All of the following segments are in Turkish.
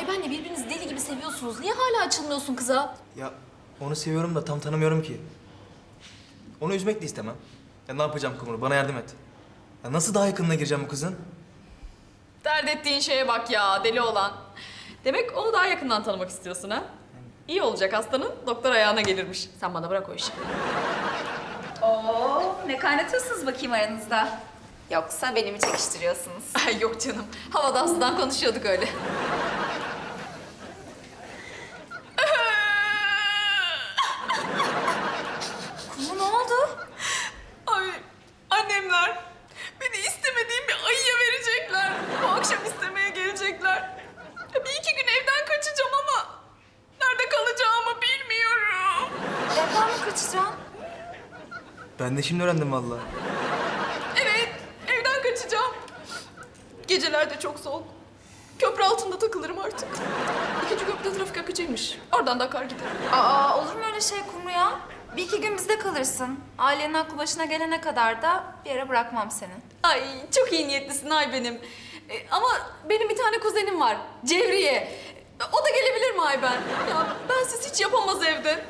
Ayben'le birbirinizi deli gibi seviyorsunuz. Niye hala açılmıyorsun kıza? Ya onu seviyorum da tam tanımıyorum ki. Onu üzmek de istemem. Ya ne yapacağım Kumru? Bana yardım et. Ya nasıl daha yakınına gireceğim bu kızın? Dert ettiğin şeye bak ya deli olan. Demek onu daha yakından tanımak istiyorsun ha? İyi olacak hastanın doktor ayağına gelirmiş. Sen bana bırak o işi. Oo, ne kaynatıyorsunuz bakayım aranızda? Yoksa beni mi çekiştiriyorsunuz? Ay yok canım. Havada sudan konuşuyorduk öyle. Kumu ne oldu? Ay annemler beni istemediğim bir ayıya verecekler. Bu akşam istemeye gelecekler. Ya Bir iki gün evden kaçacağım ama nerede kalacağımı bilmiyorum. Evden mi kaçacaksın? Ben de şimdi öğrendim vallahi. Evet evden kaçacağım. Geceler de çok soğuk. Köprü altında takılırım artık. İkinci köprüde trafik akıcıymış. Oradan da akar gider. Aa, olur mu öyle şey Kumru ya? Bir iki gün bizde kalırsın. Ailenin aklı başına gelene kadar da bir yere bırakmam seni. Ay çok iyi niyetlisin ay benim. E, ama benim bir tane kuzenim var. Cevriye. O da gelebilir mi ay ben? Ya bensiz hiç yapamaz evde.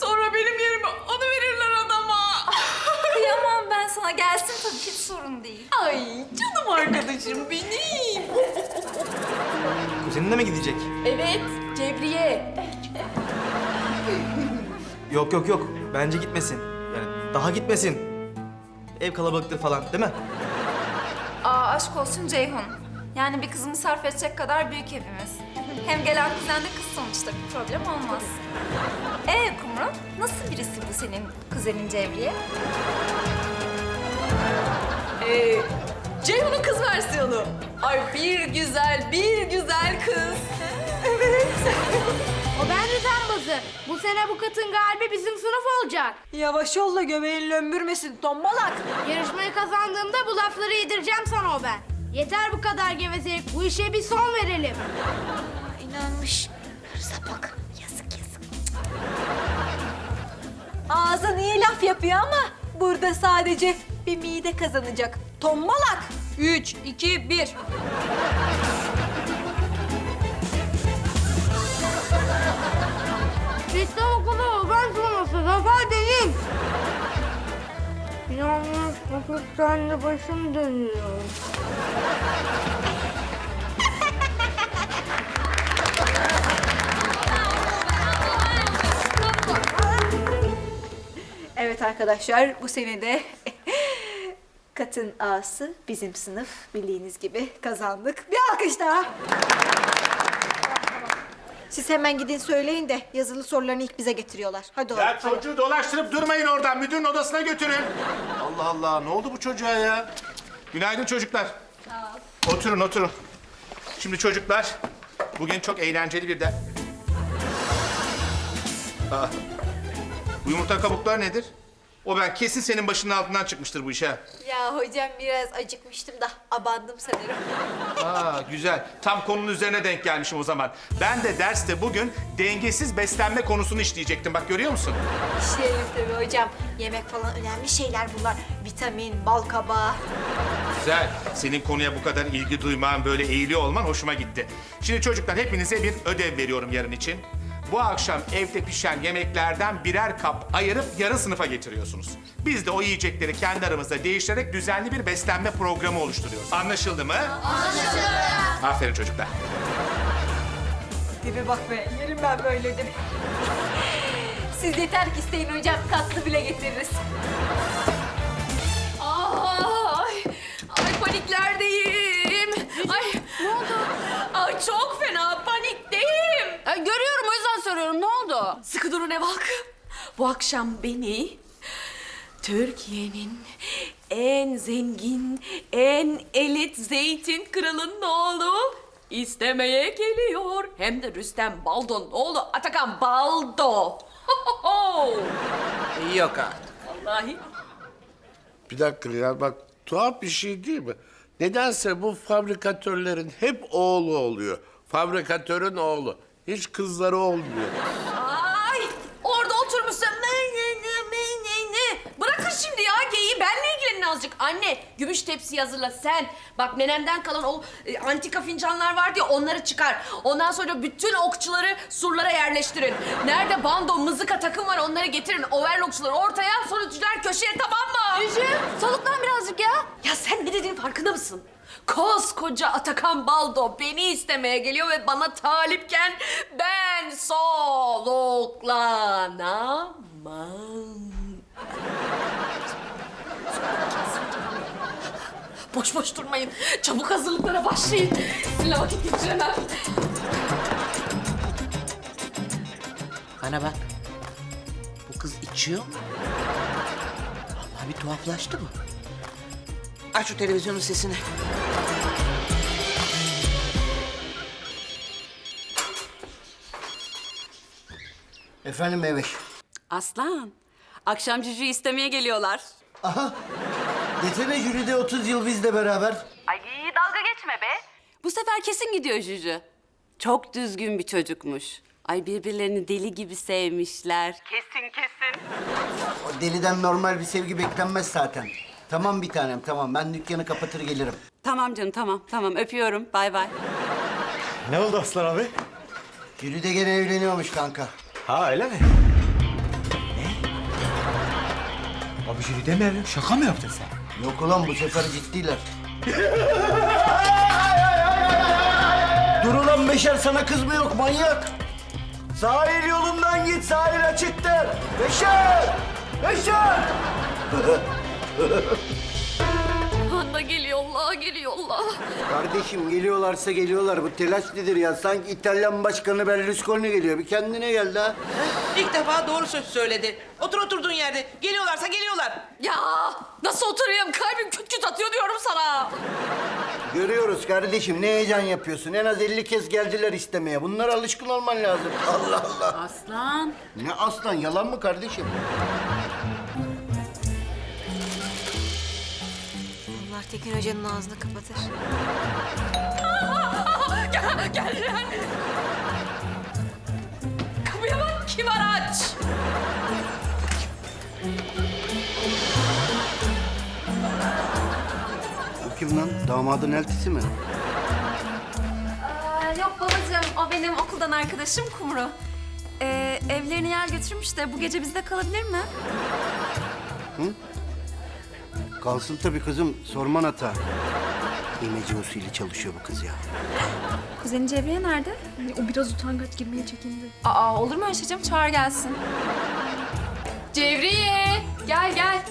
Sonra benim yerime onu verirler adama. Sana. Gelsin tabii hiç sorun değil. Ay canım arkadaşım benim. Kuzenin de mi gidecek? Evet Cevriye. Yok yok yok. Bence gitmesin. Yani daha gitmesin. Ev kalabalıktır falan değil mi? Aa aşk olsun Ceyhun. Yani bir kızımı sarf edecek kadar büyük evimiz. Hem gelen kuzen de kız sonuçta bir problem olmaz. Ee Kumru, nasıl birisi bu senin kuzenin Cevriye? Ee, Ceyhun'un kız versiyonu. Ay bir güzel, bir güzel kız. Evet. O ben düzenbazı. Bu sene bu katın galibi bizim sınıf olacak. Yavaş ol da göbeğin lömbürmesin tombalak. Yarışmayı kazandığımda bu lafları yedireceğim sana o ben. Yeter bu kadar gevezelik. Bu işe bir son verelim. İnanmış. Sapık. Yazık yazık. Ağzın iyi laf yapıyor ama burada sadece bir mide kazanacak. Tombalak. Üç, iki, bir. İşte okulu ben sonrası zafer değil. Yalnız hafiften de başım dönüyor. Evet arkadaşlar bu sene de katın ağası bizim sınıf bildiğiniz gibi kazandık. Bir alkış daha. Siz hemen gidin söyleyin de yazılı sorularını ilk bize getiriyorlar. Hadi oğlum. Ya hadi. çocuğu dolaştırıp durmayın oradan. Müdürün odasına götürün. Allah Allah ne oldu bu çocuğa ya? Günaydın çocuklar. Oturun oturun. Şimdi çocuklar bugün çok eğlenceli bir de... Aa, bu yumurta kabuklar nedir? O ben kesin senin başının altından çıkmıştır bu iş ha. Ya hocam biraz acıkmıştım da abandım sanırım. Aa güzel. Tam konunun üzerine denk gelmişim o zaman. Ben de derste bugün dengesiz beslenme konusunu işleyecektim. Bak görüyor musun? İşleyelim tabii hocam. Yemek falan önemli şeyler bunlar. Vitamin, bal kabağı. Güzel. Senin konuya bu kadar ilgi duyman, böyle eğiliyor olman hoşuma gitti. Şimdi çocuklar hepinize bir ödev veriyorum yarın için. Bu akşam evde pişen yemeklerden birer kap ayırıp yarı sınıfa getiriyorsunuz. Biz de o yiyecekleri kendi aramızda değiştirerek düzenli bir beslenme programı oluşturuyoruz. Anlaşıldı mı? Anlaşıldı. Aferin çocuklar. Tipe bak be, yerim ben böyle değil mi? Siz yeter ki isteyin hocam, tatlı bile getiririz. Sıkı durun ev halkı. Bu akşam beni Türkiye'nin en zengin, en elit zeytin kralının oğlu istemeye geliyor. Hem de Rüstem Baldo'nun oğlu Atakan Baldo. Yok artık. Vallahi. Bir dakika ya bak tuhaf bir şey değil mi? Nedense bu fabrikatörlerin hep oğlu oluyor. Fabrikatörün oğlu. Hiç kızları olmuyor. Ay orada oturmuşsun. Ne, ne, ne, ne, ne, ne. Bırakın şimdi ya geyiği benle ilgilenin azıcık. Anne gümüş tepsi hazırla sen. Bak nenemden kalan o e, antika fincanlar vardı ya onları çıkar. Ondan sonra bütün okçuları surlara yerleştirin. Nerede bando, mızıka takım var onları getirin. Overlockçuları ortaya, solutçular köşeye tamam mı? Cücü, soluklan birazcık ya. Ya sen ne dediğin farkında mısın? Koskoca Atakan Baldo beni istemeye geliyor ve bana talipken ben soluklanamam. Boş boş durmayın. Çabuk hazırlıklara başlayın. Sizinle vakit geçiremem. Bana bak. Bu kız içiyor mu? Vallahi bir tuhaflaştı bu. Aç şu televizyonun sesini. Efendim Meveş. Aslan, akşam Cücü'yü istemeye geliyorlar. Aha. Desene jüride 30 yıl bizle beraber. Ay dalga geçme be. Bu sefer kesin gidiyor Cücü. Çok düzgün bir çocukmuş. Ay birbirlerini deli gibi sevmişler. Kesin kesin. O deliden normal bir sevgi beklenmez zaten. Tamam bir tanem tamam ben dükkanı kapatır gelirim. Tamam canım tamam tamam öpüyorum. Bay bay. Ne oldu Aslan abi? Jüride gene evleniyormuş kanka. Ha öyle mi? Ne? Abi jüride mi evlen? Şaka mı yaptın sen? Yok ulan bu sefer ciddiler. Dur ulan Beşer sana kız mı yok manyak? Sahil yolundan git sahil açıktır. Beşer! Beşer! Anda geliyorlar, geliyorlar. Kardeşim geliyorlarsa geliyorlar. Bu telaş nedir ya? Sanki İtalyan Başkanı Berlusconi geliyor. Bir kendine gel daha. İlk defa doğru söz söyledi. Otur oturduğun yerde. Geliyorlarsa geliyorlar. Ya nasıl oturayım? Kalbim küt küt atıyor diyorum sana. Görüyoruz kardeşim. Ne heyecan yapıyorsun? En az 50 kez geldiler istemeye. Bunlara alışkın olman lazım. Allah Allah. Aslan. Ne aslan? Yalan mı kardeşim? Tekin Hoca'nın ağzını kapatır. Gel, geldiler. Kapıya bak, kim var aç? Bu kim lan? Damadın eltisi mi? Aa, yok babacığım, o benim okuldan arkadaşım Kumru. Ee, evlerine yer götürmüş de bu gece bizde kalabilir mi? Kalsın tabii kızım. Sorman hata. İmece usulü çalışıyor bu kız ya. Kuzeni Cevriye nerede? O biraz utangaç girmeye çekindi. Aa olur mu canım? Çağır gelsin. Cevriye gel gel.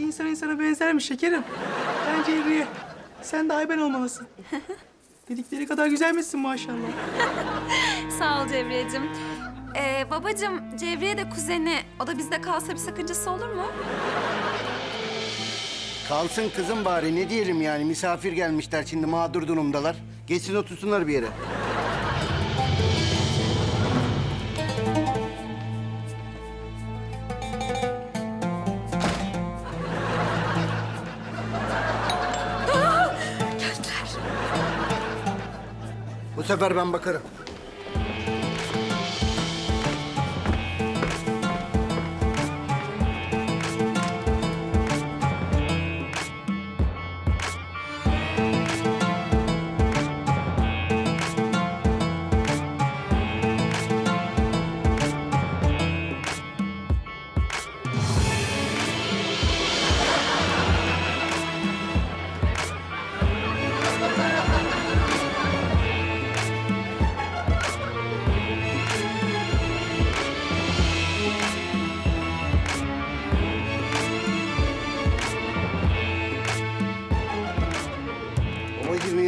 İnsan insana benzermiş şekerim. Ben Cevriye. Sen de Ayben olmalısın. Dedikleri kadar güzelmişsin maşallah. Sağ ol Cevriyeciğim. Ee, babacığım Cevriye de kuzeni. O da bizde kalsa bir sakıncası olur mu? Kalsın kızım bari. Ne diyelim yani? Misafir gelmişler şimdi mağdur durumdalar. Geçsin otursunlar bir yere. Bu sefer ben bakarım.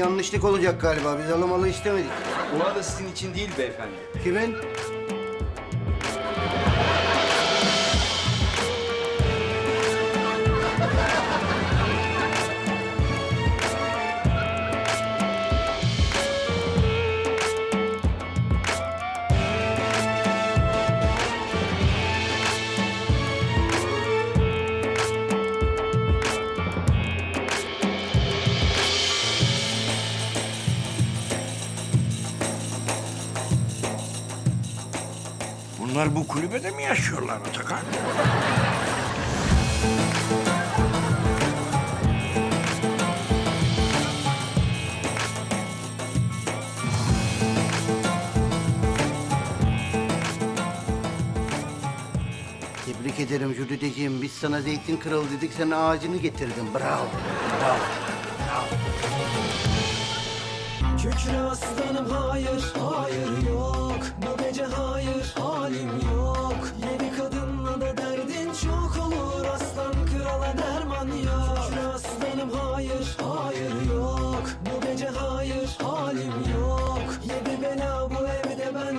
Yanlışlık olacak galiba. Biz alamalı istemedik. Bu arada sizin için değil beyefendi. Kimin? Bunlar bu kulübede mi yaşıyorlar Atakan? Tebrik ederim Jülideciğim. Biz sana zeytin kralı dedik, sen ağacını getirdin. Bravo. Bravo. Kükre aslanım hayır hayır yok. Bu gece hayır halim yok. Yeni kadınla da derdin çok olur. Aslan krala derman yok. Kükre aslanım hayır hayır yok. Bu gece hayır halim yok. Yedi bela bu evde ben